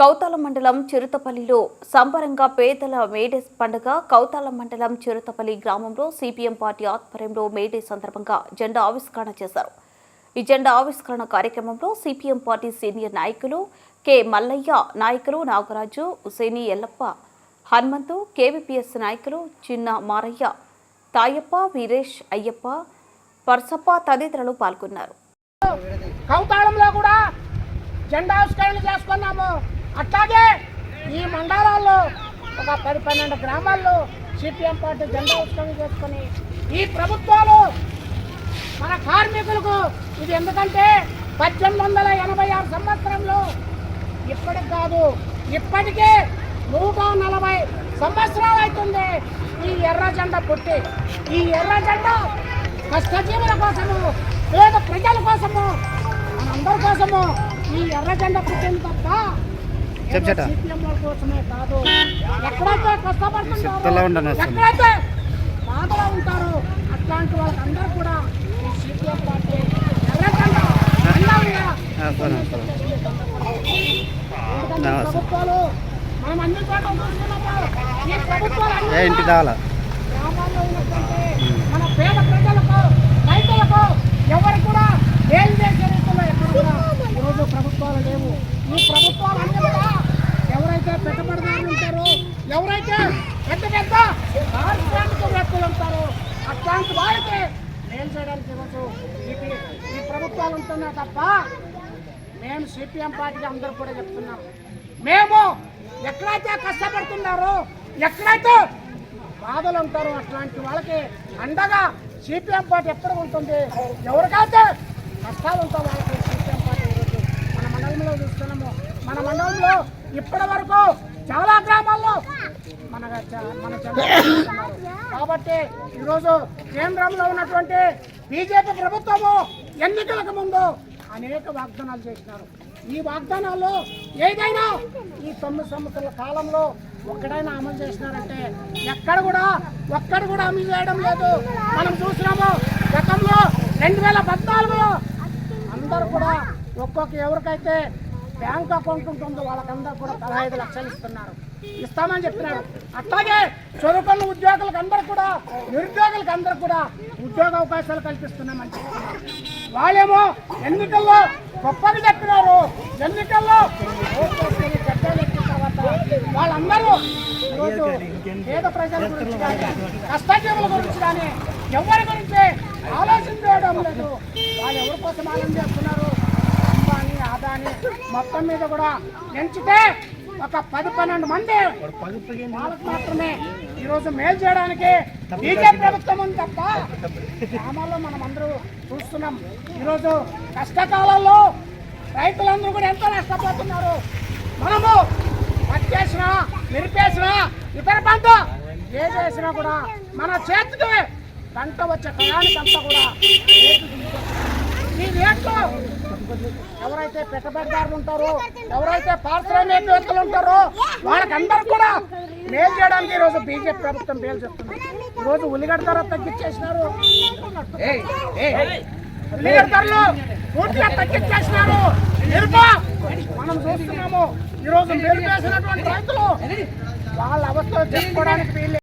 కౌతాల మండలం చిరుతపల్లిలో సంబరంగా పేదల మేడే పండుగ కౌతాల మండలం చిరుతపల్లి గ్రామంలో సిపిఎం పార్టీ ఆధ్వర్యంలో మేడే సందర్భంగా జెండా ఆవిష్కరణ చేశారు. ఈ జెండా ఆవిష్కరణ కార్యక్రమంలో సిపిఎం పార్టీ సీనియర్ నాయకులు కె మల్లయ్య నాయకులు నాగరాజు హుసేని ఎల్లప్ప హనుమంతు కేవీపీఎస్ నాయకులు చిన్న మారయ్య తాయప్ప వీరేష్ అయ్యప్ప పర్సప్ప తదితరులు పాల్గొన్నారు. కౌతాళంలో కూడా జెండావిష్కరణ చేసుకున్నాము. అట్లాగే ఈ మండలాల్లో ఒక పది పన్నెండు గ్రామాల్లో సిపిఎం పార్టీ జెండావిష్కరణ చేసుకొని ఈ ప్రభుత్వాలు మన కార్మికులకు ఇది ఎందుకంటే పద్దెనిమిది వందల ఎనభై ఆరు సంవత్సరంలో ఇప్పటికి కాదు ఇప్పటికే నూట నలభై సంవత్సరాలు అవుతుంది ఈ ఎర్ర జెండా పుట్టి. ఈ ఎర్ర జెండా కష్టజీవుల కోసము పేద ప్రజల కోసము మనందరి కోసము ఈ ఎర్ర జెండా పుట్టింది తప్ప చెప్పు చేట. సిపిఎం వాళ్ళ కోసమే కాదు ఎక్కడైతే తెల్ల ఉండను కష్టపడుతుంటారో వస్తుంది. ఎక్కడైతే బాధలో ఉంటారో అట్లాంటి వాళ్ళకందరూ కూడా సిపిఎం పార్టీ ప్రభుత్వాలు మనం అన్ని చోట్ల చూస్తున్నప్పుడు ఈ ప్రభుత్వాలు అన్ని ఏ ఇంటి కావాలా గ్రామాల్లో ఉన్నటువంటి మన పేద ప్రజలకు రైతులకు ఎవరు కూడా చేసే రీతిలో ఎక్కడ కూడా ఈరోజు ప్రభుత్వాలు లేవు ఈ ప్రభుత్వాలు అన్ని కూడా ఎవరైతే పెట్టుబడిదారులు ఉంటారో ఎవరైతే పెద్ద పెద్ద పారిశ్రామికవేత్తలు ఉంటారో. అట్లాంటి వాళ్ళకి మేలు చేయడానికి ఇవ్వచ్చు. ఈ ఈ ప్రభుత్వాలు ఉంటున్నా తప్ప మేము సిపిఎం పార్టీకి అందరూ కూడా చెప్తున్నాం. మేము ఎక్కడైతే కష్టపడుతున్నారో ఎక్కడైతే బాధలు ఉంటారో అట్లాంటి వాళ్ళకి అండగా సిపిఎం పార్టీ ఎప్పుడు ఉంటుంది? ఎవరికైతే కష్టాలు ఉంటాయో వాళ్ళకి సిపిఎం పార్టీ మన మండలంలో చూస్తున్నాము. మన మండలంలో ఇప్పటి వరకు చాలా మన కాబట్టి ఈరోజు కేంద్రంలో ఉన్నటువంటి బీజేపీ ప్రభుత్వము ఎన్నికలకు ముందు అనేక వాగ్దానాలు చేసినారు. ఈ వాగ్దానాలు ఏదైనా ఈ తొమ్మిది సంవత్సరాల కాలంలో ఒక్కడైనా అమలు చేసినారంటే ఎక్కడ కూడా ఒక్కడ కూడా అమలు చేయడం లేదు. మనం చూసినాము గతంలో రెండు వేల పద్నాలుగులో అందరూ కూడా ఒక్కొక్క ఎవరికైతే బ్యాంక్ అకౌంట్ ఉంటుందో వాళ్ళకందరూ కూడా పదహైదు లక్షలు ఇస్తున్నారు. ఇస్తామని చెప్పినారు అట్లాగే చదువుకున్న ఉద్యోగులకు అందరూ కూడా నిరుద్యోగులకు అందరూ కూడా ఉద్యోగ అవకాశాలు కల్పిస్తున్నామని చెప్తున్నారు వాళ్ళేమో ఎన్నికల్లో గొప్పగా చెప్పినారు. ఎన్నికల్లో తర్వాత వాళ్ళందరూ ఈరోజు పేద ప్రజల గురించి కానీ కష్టజీవుల గురించి కానీ ఎవరి గురించి ఆలోచన చేయడం లేదు. వాళ్ళు ఎవరి కోసం ఆలోచన చేస్తున్నారు అంబానీ ఆదాని మొత్తం మీద కూడా ఎంచితే ఒక పది పన్నెండు మంది వాళ్ళకి మాత్రమే ఈరోజు మేలు చేయడానికి బీజేపీ ప్రభుత్వం ఉంది తప్ప గ్రామాల్లో మనం అందరూ చూస్తున్నాం. ఈరోజు కష్టకాలంలో రైతులందరూ కూడా ఎంతో నష్టపోతున్నారు. మనము పట్టేసినా నిరిపేసినా ఇతర పంట ఏ చేసినా కూడా మన చేతికి పంట వచ్చే టయానికి అంతా కూడా ఈ రేట్లు ఎవరైతే పెట్టుబడిదారులు ఉంటారో ఎవరైతే పారిశ్రామికవేత్తలు ఉంటారో వాళ్ళకందరూ కూడా మేలు చేయడానికి ఈరోజు బీజేపీ ప్రభుత్వం మేలు చెప్తుంది ఈరోజు ఉల్లిగడ్డ ధర తగ్గించేసినారు. ఉల్లిగడ్డ ధరలు పూర్తిగా తగ్గించేసినారు. మనం చూస్తున్నాము ఈరోజు మేలు చేసినటువంటి రైతులు వాళ్ళ అవస్థలు చెప్పుకోవడానికి వీళ్ళు